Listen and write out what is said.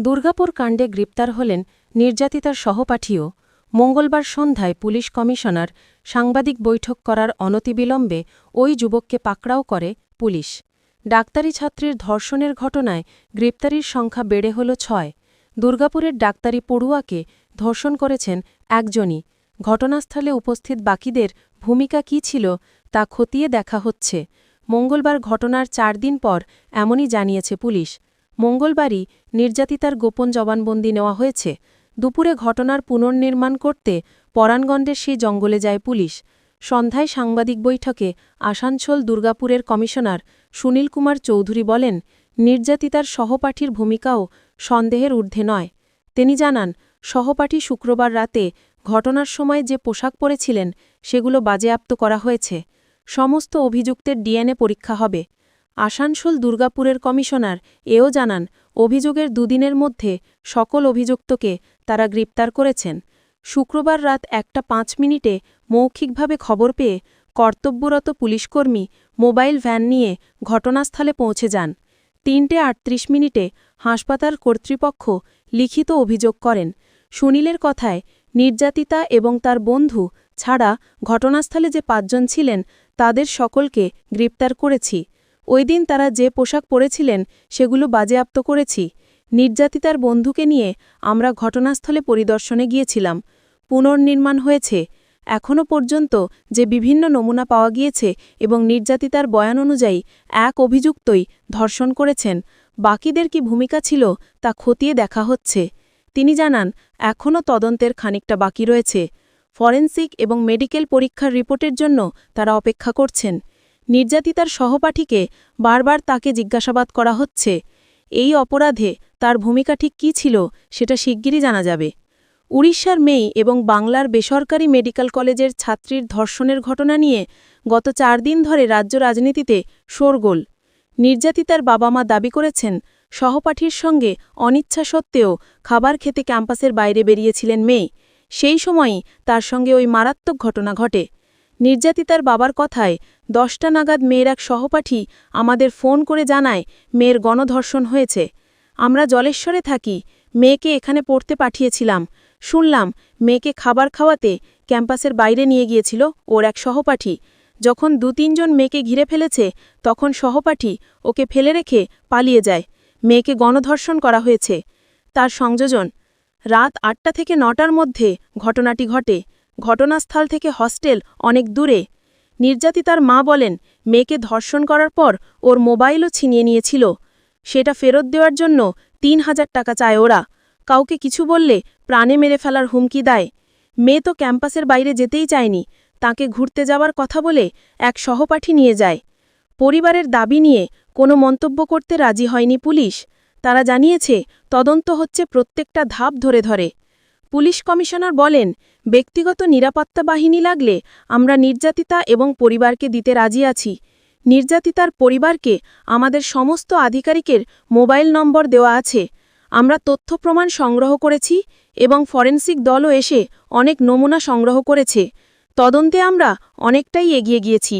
দুর্গাপুর কাণ্ডে গ্রেপ্তার হলেন নির্যাতিতার সহপাঠীও। মঙ্গলবার সন্ধ্যায় পুলিশ কমিশনার সাংবাদিক বৈঠক করার অনতিবিলম্বে ওই যুবককে পাকড়াও করে পুলিশ। ডাক্তারি ছাত্রীর ধর্ষণের ঘটনায় গ্রেপ্তারির সংখ্যা বেড়ে হল ছয়। দুর্গাপুরের ডাক্তারি পড়ুয়াকে ধর্ষণ করেছেন একজনই। ঘটনাস্থলে উপস্থিত বাকিদের ভূমিকা কী ছিল তা খতিয়ে দেখা হচ্ছে। মঙ্গলবার ঘটনার চার দিন পর এমনই জানিয়েছে পুলিশ। মঙ্গলবারই নির্যাতিতার গোপন জবানবন্দি নেওয়া হয়েছে। দুপুরে ঘটনার পুনর্নির্মাণ করতে পরাণগণ্ডের সেই জঙ্গলে যায় পুলিশ। সন্ধ্যায় সাংবাদিক বৈঠকে আসানসোল দুর্গাপুরের কমিশনার সুনীল কুমার চৌধুরী বলেন, নির্যাতিতার সহপাঠীর ভূমিকাও সন্দেহের ঊর্ধ্বে নয়। তিনি জানান, সহপাঠী শুক্রবার রাতে ঘটনার সময় যে পোশাক পরেছিলেন, সেগুলো বাজেয়াপ্ত করা হয়েছে। সমস্ত অভিযুক্তের ডিএনএ পরীক্ষা হবে। আসানসোল দুর্গাপুরের কমিশনার এও জানান, অভিযোগের দুদিনের মধ্যে সকল অভিযুক্তকে তারা গ্রেপ্তার করেছেন। শুক্রবার রাত একটা পাঁচ মিনিটে মৌখিকভাবে খবর পেয়ে কর্তব্যরত পুলিশকর্মী মোবাইল ভ্যান নিয়ে ঘটনাস্থলে পৌঁছে যান। তিনটে আটত্রিশ মিনিটে হাসপাতাল কর্তৃপক্ষ লিখিত অভিযোগ করেন। সুনীলের কথায়, নির্যাতিতা এবং তার বন্ধু ছাড়া ঘটনাস্থলে যে পাঁচজন ছিলেন, তাদের সকলকে গ্রেপ্তার করেছি। ওই দিন তারা যে পোশাক পরেছিলেন, সেগুলো বাজেয়াপ্ত করেছি। নির্যাতিতার বন্ধুকে নিয়ে আমরা ঘটনাস্থলে পরিদর্শনে গিয়েছিলাম। পুনর্নির্মাণ হয়েছে। এখনও পর্যন্ত যে বিভিন্ন নমুনা পাওয়া গিয়েছে এবং নির্যাতিতার বয়ান অনুযায়ী এক অভিযুক্তই ধর্ষণ করেছেন, বাকিদের কি ভূমিকা ছিল তা খতিয়ে দেখা হচ্ছে। তিনি জানান, এখনও তদন্তের খানিকটা বাকি রয়েছে। ফরেন্সিক এবং মেডিকেল পরীক্ষার রিপোর্টের জন্য তারা অপেক্ষা করছেন। নির্যাতিতার সহপাঠীকে বারবার তাকে জিজ্ঞাসাবাদ করা হচ্ছে। এই অপরাধে তার ভূমিকা ঠিক কী ছিল সেটা শিগগিরই জানা যাবে। উড়িষ্যার মেয়ে এবং বাংলার বেসরকারি মেডিকেল কলেজের ছাত্রীর ধর্ষণের ঘটনা নিয়ে গত চার দিন ধরে রাজ্য রাজনীতিতে শোরগোল। নির্যাতিতার বাবা মা দাবি করেছেন, সহপাঠীর সঙ্গে অনিচ্ছা সত্ত্বেও খাবার খেতে ক্যাম্পাসের বাইরে বেরিয়েছিলেন মেয়ে। সেই সময়ই তার সঙ্গে ওই মারাত্মক ঘটনা ঘটে। নির্যাতিতার বাবার কথায় দশটা নাগাদ মেয়ের এক সহপাঠী আমাদের ফোন করে জানায় মেয়ের গণধর্ষণ হয়েছে। আমরা জলেশ্বরে থাকি, মেয়েকে এখানে পড়তে পাঠিয়েছিলাম। শুনলাম মেয়েকে খাবার খাওয়াতে ক্যাম্পাসের বাইরে নিয়ে গিয়েছিল ওর এক সহপাঠী। যখন দু তিনজন মেয়েকে ঘিরে ফেলেছে, তখন সহপাঠী ওকে ফেলে রেখে পালিয়ে যায়। মেয়েকে গণধর্ষণ করা হয়েছে। তার সংযোজন, রাত আটটা থেকে নটার মধ্যে ঘটনাটি ঘটে। ঘটনাস্থল থেকে হস্টেল অনেক দূরে। নির্যাতিতার মা বলেন, মেয়েকে ধর্ষণ করার পর ওর মোবাইলও ছিনিয়ে নিয়েছিল। সেটা ফেরত দেওয়ার জন্য তিন হাজার টাকা চায় ওরা। কাউকে কিছু বললে প্রাণে মেরে ফেলার হুমকি দেয়। মেয়ে তো ক্যাম্পাসের বাইরে যেতেই চায়নি। তাকে ঘুরতে যাওয়ার কথা বলে এক সহপাঠী নিয়ে যায়। পরিবারের দাবি নিয়ে কোনো মন্তব্য করতে রাজি হয়নি পুলিশ। তারা জানিয়েছে, তদন্ত হচ্ছে প্রত্যেকটা ধাপ ধরে ধরে। পুলিশ কমিশনার বলেন, ব্যক্তিগত নিরাপত্তা বাহিনী লাগলে আমরা নির্যাতিতা এবং পরিবারকে দিতে রাজি আছি। নির্যাতিতার পরিবারকে আমাদের সমস্ত আধিকারিকের মোবাইল নম্বর দেওয়া আছে। আমরা তথ্য প্রমাণ সংগ্রহ করেছি এবং ফরেন্সিক দলও এসে অনেক নমুনা সংগ্রহ করেছে। তদন্তে আমরা অনেকটাই এগিয়ে গিয়েছি।